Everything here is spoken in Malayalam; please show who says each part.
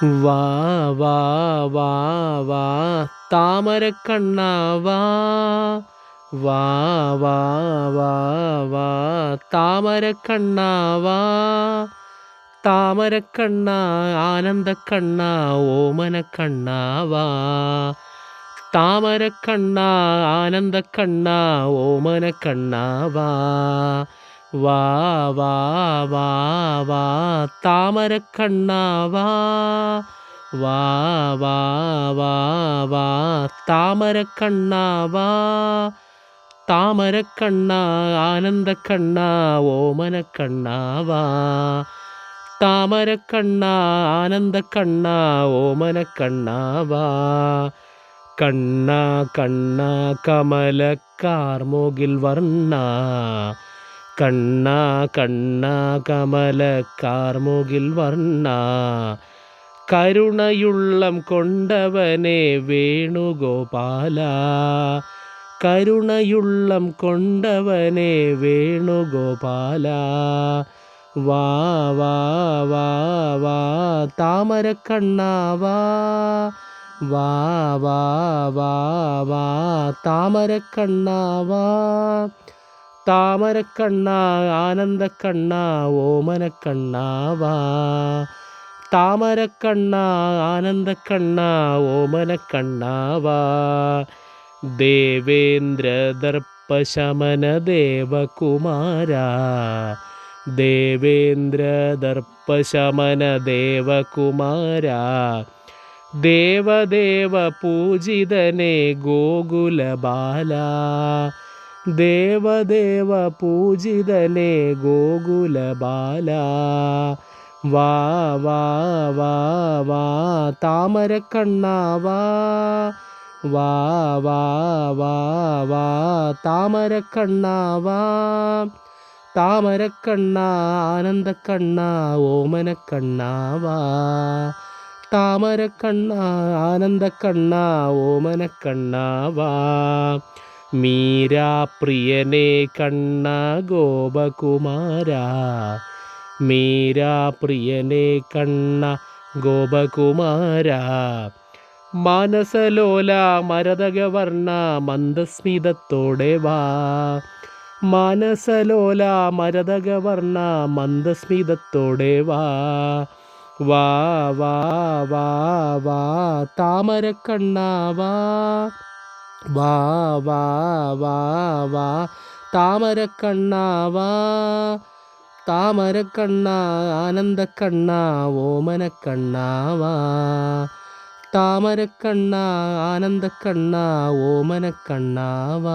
Speaker 1: വാ വാ വാ വാ താമരക്കണ്ണാവാ വാ. വാ വാ വാ താമരക്കണ്ണാവാ താമരക്കണ്ണ ആനന്ദക്കണ്ണ ഓമനക്കണ്ണാവാ താമരക്കണ്ണ ആനന്ദക്കണ്ണ ഓമനക്കണ്ണാവാ വാ. വാ വാ വാ വാ താമരക്കണ്ണാവാ. വാ വാ വാ വാ താമരക്കണ്ണാവാ. താമരക്കണ്ണ ആനന്ദക്കണ്ണ ഓമനക്കണ്ണാവാ. താമരക്കണ്ണ ആനന്ദക്കണ്ണ ഓമനക്കണ്ണാവാ. കണ്ണ കണ്ണ കമലക്കാർമോകിൽ വർണ. കണ്ണ കണ്ണ കമല കാർമുകിൽ വർണ. കരുണയുള്ളം കൊണ്ടവനെ വേണുഗോപാല. കരുണയുള്ളം കൊണ്ടവനെ വേണുഗോപാല. വാ വാ വാ വാ താമരക്കണ്ണാവാ വാ. വാ വാ വാ താമരക്കണ്ണാവാ താമരക്കണ്ണ ആനന്ദക്കണ്ണ ഓമനക്കണ്ണാവാ താമരക്കണ്ണ ആനന്ദക്കണ്ണ ഓമനക്കണ്ണാവാ ദേവേന്ദ്രദർപ്പശമന ദേവകുമാര ദേവേന്ദ്രദർപ്പശമന ദേവകുമാര ദേവദേവ പൂജിതനെ ഗോകുലബാല. ദേവദേവ പൂജിതലേ ഗോകുലബാല വാ വാ വാ വാ താമരക്കണ്ണാവാ. വാ വാ വാ വാ താമരക്കണ്ണാവാ. താമരക്കണ്ണ ആനന്ദക്കണ്ണ ഓമനക്കണ്ണാവാ. താമരക്കണ്ണ ആനന്ദക്കണ്ണ ഓമനക്കണ്ണാവാ. മീരാപ്രിയനെ കണ്ണ ഗോപകുമാര. മീരാപ്രിയനെ കണ്ണ ഗോപകുമാര. മാനസലോല മരതകവർണ മന്ദസ്മിതത്തോടെ വാ. മാനസലോല മരതകവർണ മന്ദസ്മിതത്തോടെ വാ. വാ വാ വാ വാ താമരക്കണ്ണാവാ വാ വാ വാ വാ. താമരക്കണ്ണാവാ. താമരക്കണ്ണ ആനന്ദക്കണ്ണ ഓമനക്കണ്ണാവാ. താമരക്കണ്ണ ആനന്ദക്കണ്ണ ഓമനക്കണ്ണാവാ.